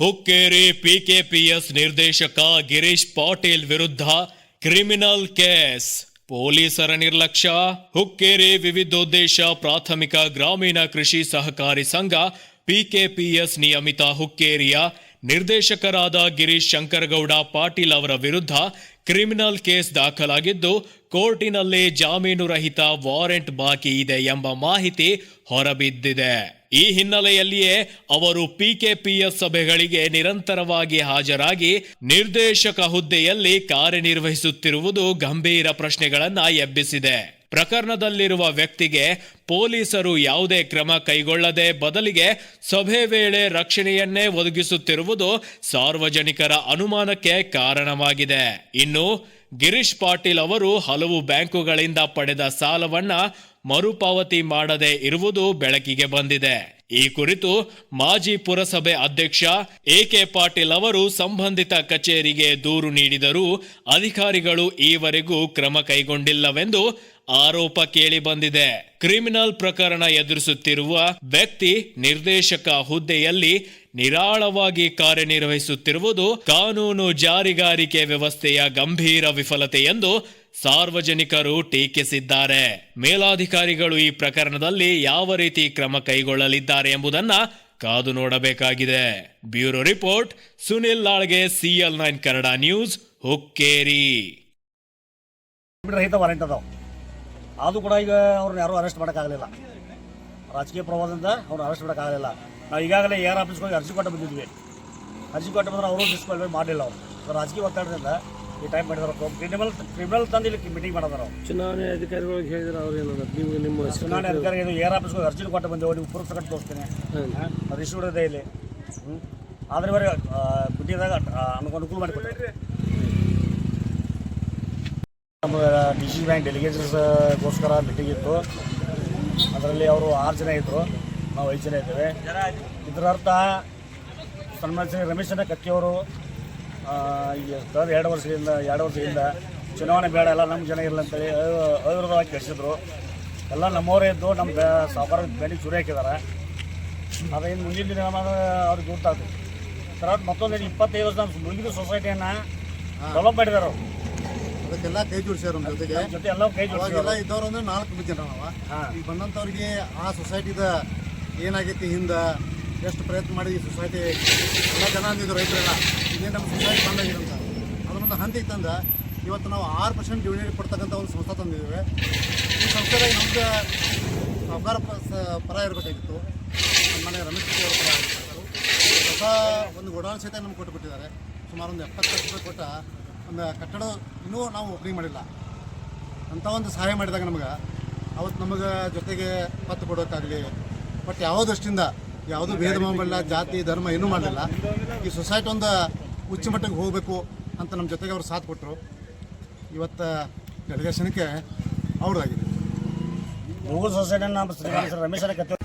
Hukkeri PKPS ನಿರ್ದೇಶಕ ಗಿರೀಶ್ ಪಾಟೀಲ್ ವಿರುದ್ಧ criminal case ಪೊಲೀಸರ ನಿರ್ಲಕ್ಷ್ಯ ಹುಕ್ಕೇರಿ ವಿವಿಧೋದ್ದೇಶ ಪ್ರಾಥಮಿಕ ಗ್ರಾಮೀಣ ಕೃಷಿ ಸಹಕಾರಿ ಸಂಘ ಪಿಕೆಪಿಎಸ್ ನಿಯಮಿತ ಹುಕ್ಕೇರಿಯ ನಿರ್ದೇಶಕರಾದ ಗಿರೀಶ್ ಶಂಕರಗೌಡ ಪಾಟೀಲ್ ಅವರ ವಿರುದ್ಧ ಕ್ರಿಮಿನಲ್ ಕೇಸ್ ದಾಖಲಾಗಿದ್ದು, ಕೋರ್ಟಿನಲ್ಲಿ ಜಾಮೀನು ರಹಿತ ವಾರೆಂಟ್ ಬಾಕಿ ಇದೆ ಎಂಬ ಮಾಹಿತಿ ಹೊರಬಿದ್ದಿದೆ. ಈ ಹಿನ್ನೆಲೆಯಲ್ಲಿಯೇ ಅವರು ಪಿಕೆಪಿಎಸ್ ಸಭೆಗಳಿಗೆ ನಿರಂತರವಾಗಿ ಹಾಜರಾಗಿ ನಿರ್ದೇಶಕ ಹುದ್ದೆಯಲ್ಲಿ ಕಾರ್ಯನಿರ್ವಹಿಸುತ್ತಿರುವುದು ಗಂಭೀರ ಪ್ರಶ್ನೆಗಳನ್ನ ಎಬ್ಬಿಸಿದೆ. ಪ್ರಕರಣದಲ್ಲಿರುವ ವ್ಯಕ್ತಿಗೆ ಪೊಲೀಸರು ಯಾವುದೇ ಕ್ರಮ ಕೈಗೊಳ್ಳದೆ ಬದಲಿಗೆ ಸಭೆ ವೇಳೆ ರಕ್ಷಣೆಯನ್ನೇ ಒದಗಿಸುತ್ತಿರುವುದು ಸಾರ್ವಜನಿಕರ ಅನುಮಾನಕ್ಕೆ ಕಾರಣವಾಗಿದೆ. ಇನ್ನು ಗಿರೀಶ್ ಪಾಟೀಲ್ ಅವರು ಹಲವು ಬ್ಯಾಂಕುಗಳಿಂದ ಪಡೆದ ಸಾಲವನ್ನ ಮರುಪಾವತಿ ಮಾಡದೇ ಇರುವುದು ಬೆಳಕಿಗೆ ಬಂದಿದೆ. ಈ ಕುರಿತು ಮಾಜಿ ಪುರಸಭೆ ಅಧ್ಯಕ್ಷ ಎಕೆ ಪಾಟೀಲ್ ಅವರು ಸಂಬಂಧಿತ ಕಚೇರಿಗೆ ದೂರು ನೀಡಿದರೂ ಅಧಿಕಾರಿಗಳು ಈವರೆಗೂ ಕ್ರಮ ಕೈಗೊಂಡಿಲ್ಲವೆಂದು ಆರೋಪ ಕೇಳಿ ಬಂದಿದೆ. ಕ್ರಿಮಿನಲ್ ಪ್ರಕರಣ ಎದುರಿಸುತ್ತಿರುವ ವ್ಯಕ್ತಿ ನಿರ್ದೇಶಕ ಹುದ್ದೆಯಲ್ಲಿ ನಿರಾಳವಾಗಿ ಕಾರ್ಯನಿರ್ವಹಿಸುತ್ತಿರುವುದು ಕಾನೂನು ಜಾರಿಗಾರಿಕೆ ವ್ಯವಸ್ಥೆಯ ಗಂಭೀರ ವಿಫಲತೆ ಎಂದು ಸಾರ್ವಜನಿಕರು ಟೀಕಿಸಿದ್ದಾರೆ. ಮೇಲಾಧಿಕಾರಿಗಳು ಈ ಪ್ರಕರಣದಲ್ಲಿ ಯಾವ ರೀತಿ ಕ್ರಮ ಕೈಗೊಳ್ಳಲಿದ್ದಾರೆ ಎಂಬುದನ್ನ ಕಾದು ನೋಡಬೇಕಾಗಿದೆ. Bureau report, Sunil Lalge, CL nine Kannada news, Hukkeri. ಅದು ಕೂಡ ಈಗ ಅವ್ರನ್ನ ಯಾರೂ ಅರೆಸ್ಟ್ ಮಾಡೋಕ್ಕಾಗಲಿಲ್ಲ. ರಾಜಕೀಯ ಪ್ರವಾಹದಿಂದ ಅವ್ರನ್ನ ಅರೆಸ್ಟ್ ಮಾಡೋಕ್ಕಾಗಲಿಲ್ಲ. ನಾವು ಈಗಾಗಲೇ ಆರ್ ಆಫೀಸ್ಗೆ ಹೋಗಿ ಅರ್ಜಿ ಕೊಟ್ಟು ಬಂದಿದ್ವಿ. ಅರ್ಜಿ ಕೊಟ್ಟು ಬಂದ್ರೆ ಅವರು ಡಿಸ್ಕ್ವಾಲಿಫೈ ಮಾಡಲಿಲ್ಲ ಅವರು. ರಾಜಕೀಯ ಒತ್ತಡದಿಂದ ಈ ಟೈಮ್ ಮಾಡಿದಾರೆ. ಕ್ರಿಮಿನಲ್ ಕ್ರಿಮಿನಲ್ ತಂದು ಇಲ್ಲಿ ಮೀಟಿಂಗ್ ಮಾಡಿದಾರೆ ಅವರು. ಚುನಾವಣೆ ಅಧಿಕಾರಿಗಳಿಗೆ ಹೇಳಿದ್ರೆ ಅವ್ರು ಏನು ನೀವು ನಿಮ್ಮ ಚುನಾವಣೆ ಅಧಿಕಾರಿ ಇದು ಆರ್ ಆಫೀಸ್ಗೆ ಹೋಗಿ ಅರ್ಜಿ ಕೊಟ್ಟು ಬಂದೇವು ನೀವು ಪೂರ್ವ ಕಟ್ಟು ತೋರಿಸ್ತೀನಿ. ರಿಸೀವ್ ಇದೆ ಇಲ್ಲಿ. ಹ್ಞೂ ಆದ್ರೆ ಬರೀ ಬಿಟ್ಟಿದಾಗ ಅನುಕೂಲ ಮಾಡಿಕೊಟ್ಟೆ ನಮ್ಮ ಡಿ ಸಿ ಬ್ಯಾಂಕ್ ಡೆಲಿಗೇಟ್ಸ್ಗೋಸ್ಕರ ಮೀಟಿಂಗ್ ಇತ್ತು. ಅದರಲ್ಲಿ ಅವರು ಆರು ಜನ ಇದ್ದರು ನಾವು ಐದು ಜನ ಇದ್ದೇವೆ. ಇದರ ಇದರರ್ಥ ಸನ್ಮಾನ್ಯ ರಮೇಶ್ ಕತ್ತಿಯವರು ಈಗ ಕಳೆದ ಎರಡು ವರ್ಷದಿಂದ ಎರಡು ವರ್ಷದಿಂದ ಚುನಾವಣೆ ಬೇಡ ಎಲ್ಲ ನಮ್ಮ ಜನ ಇರಲಿ ಅಂತೇಳಿ ಅವಿರೋಧವಾಗಿ ಕಳಿಸಿದ್ರು ಎಲ್ಲ ನಮ್ಮವರೇ ಇದ್ದು ನಮ್ಮ ಸಾಪಾರ ಬೆನಿ ಚುರಿ ಹಾಕಿದ್ದಾರೆ ಅದೇನು ಇನ್ನು ಮುಂದಿನ ದಿನ ಅವ್ರಿಗೆ ಗೊತ್ತಾಗ್ತದೆ ಸರ್ ಮತ್ತೊಂದು ಇಪ್ಪತ್ತೈದು ವರ್ಷ ಮುಂದಿನ ಸೊಸೈಟಿಯನ್ನು ಡೆವಲಪ್ ಮಾಡಿದ್ದಾರೆ ಅವರು. ಅದಕ್ಕೆಲ್ಲ ಕೈ ಜೋಡಿಸ್ಯಾರ ನಮ್ಮ ಜೊತೆಗೆ. ನಮ್ಮ ಜೊತೆ ಎಲ್ಲ ಕೈ ಅವಾಗೆಲ್ಲ ಇದ್ದವ್ರು ಅಂದ್ರೆ ನಾಲ್ಕು ಜನ ನಾವು ಹಾ. ಈಗ ಬಂದಂಥವ್ರಿಗೆ ಆ ಸೊಸೈಟಿದ ಏನಾಗೈತಿ ಹಿಂದೆ? ಎಷ್ಟು ಪ್ರಯತ್ನ ಮಾಡಿ ಈ ಸೊಸೈಟಿ? ಎಲ್ಲ ಜನ ಅಂದಿದ್ರು ರೈತರೆಲ್ಲ. ಇದೇ ನಮ್ಮ ಸೊಸೈಟಿ ಬಂದಾಗಿರಂತ ಅದನ್ನೊಂದು ಹಂತಿಗೆ ತಂದ ಇವತ್ತು ನಾವು ಆರು ಪರ್ಸೆಂಟ್ ಡಿವಿಡೆಂಡ್ ಕೊಡ್ತಕ್ಕಂಥ ಒಂದು ಸಂಸ್ಥೆ ತಂದಿದ್ದೇವೆ. ಈ ಸಂಸ್ಥೆದಾಗ ನಮ್ಗೆ ಸಹಕಾರ ಪ- ಸ- ಪರ ಇರಬೇಕಾಗಿತ್ತು. ನಮ್ಮ ಮನೆ ರಮೇಶ್ ಕುಮಾರ್ ಅವ್ರ ಪರ. ಹೊಸ ಒಂದು ಗೋಡಾನ್ ಸಹಿತ ನಮ್ಗೆ ಕೊಟ್ಟುಬಿಟ್ಟಿದ್ದಾರೆ ಸುಮಾರು ಒಂದು ಎಪ್ಪತ್ತು ಲಕ್ಷ ರೂಪಾಯಿ ಕೊಟ್ಟ ಒಂದು ಕಟ್ಟಡ ಇನ್ನೂ ನಾವು ಓಪನಿಂಗ್ ಮಾಡಿಲ್ಲ. ಅಂಥ ಒಂದು ಸಹಾಯ ಮಾಡಿದಾಗ ನಮಗೆ ಅವತ್ತು ನಮಗೆ ಜೊತೆಗೆ ಪತ್ತು ಕೊಡೋಕ್ಕಾಗಲಿ ಬಟ್ ಯಾವ ದೃಷ್ಟಿಯಿಂದ ಯಾವುದೂ ಭೇದ ಮಾಡಿಲ್ಲ ಜಾತಿ, ಧರ್ಮ ಏನೂ ಮಾಡಲಿಲ್ಲ. ಈ ಸೊಸೈಟಿ ಒಂದು ಉಚ್ಚ ಮಟ್ಟಕ್ಕೆ ಹೋಗಬೇಕು ಅಂತ ನಮ್ಮ ಜೊತೆಗೆ ಅವರು ಸಾಥ್ ಕೊಟ್ಟರು ಇವತ್ತು ಡೆಲಿಗೇಷನ್ಗೆ ಅವ್ರದ್ದಾಗಿದೆ ಗೂಗಲ್ ಸೊಸೈಟಿಯನ್ನು ನಮ್ಮ ಶ್ರೀ ರಮೇಶನ ಕತ್ತೆ